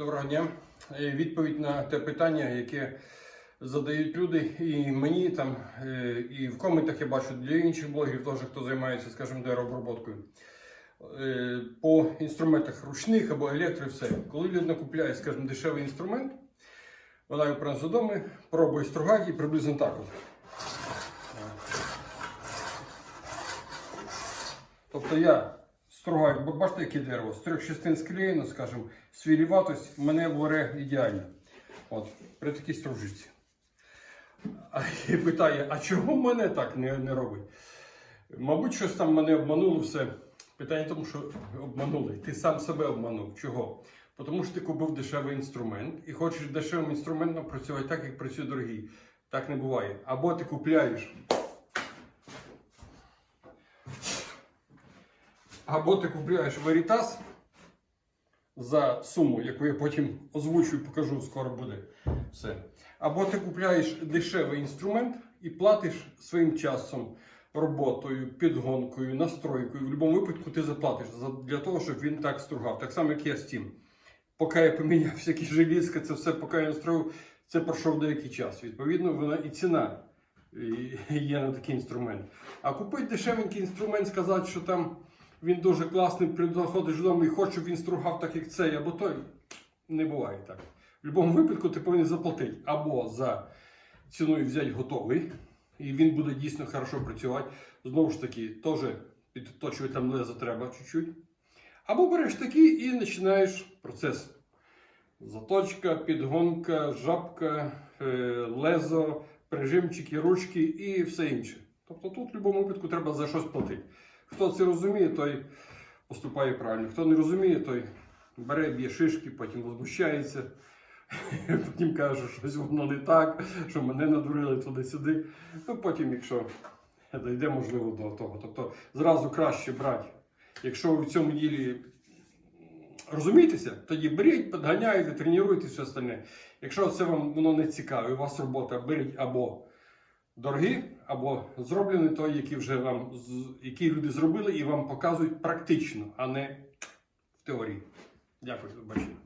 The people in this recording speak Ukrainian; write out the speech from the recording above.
Доброго дня. Е, Відповідь на те питання, яке задають люди, і мені там, е, і в коментах я бачу для інших блогерів, теж хто займається, скажімо, дереоброботкою. Е, По інструментах ручних або електро, все. Коли людина купляє, скажімо, дешевий інструмент, вона його приносить додому, пробує стругати і приблизно так. Тобто я стругаю, бо бачите, яке дерево, з трьох частин склеєно, скажімо, свіліватость мене варе ідеально. От, при такій стружці. І питає, а чого мене так не, не робить? Мабуть, щось там мене обмануло все. Питання в тому, що обманули. Ти сам себе обманув. Чого? Тому що ти купив дешевий інструмент і хочеш дешевим інструментом працювати так, як працює дорогий. Так не буває. Або ти купляєш Або ти купляєш Veritas за суму, яку я потім озвучу і покажу, скоро буде все. Або ти купляєш дешевий інструмент і платиш своїм часом, роботою, підгонкою, настройкою. В будь-якому випадку ти заплатиш для того, щоб він так стругав. Так само, як я з тим. Поки я поміняв всякі желізки, це все, поки я настроїв, це пройшов деякий час. Відповідно, вона і ціна є на такий інструмент. А купити дешевенький інструмент, сказати, що там він дуже класний, приходиш додому і щоб він стругав так, як цей, або той. Не буває так. В будь-якому випадку ти повинен заплатити або за ціною взяти готовий, і він буде дійсно хорошо працювати. Знову ж таки, теж підточувати там лезо треба чуть-чуть. Або береш такий і починаєш процес. Заточка, підгонка, жабка, е, лезо, прижимчики, ручки і все інше. Тобто тут в будь-якому випадку треба за щось платити. Хто це розуміє, той поступає правильно. Хто не розуміє, той бере, б'є шишки, потім возмущається, потім каже, що щось воно не так, що мене надурили туди-сюди. Ну потім, якщо дійде можливо до того. Тобто зразу краще брати. Якщо ви в цьому ділі розумієтеся, тоді беріть, підганяйте, тренуйте все остальне. Якщо це вам воно не цікаво, і у вас робота, беріть або дорогі, або зроблені той, які вже вам які люди зробили і вам показують практично, а не в теорії. Дякую за бачення.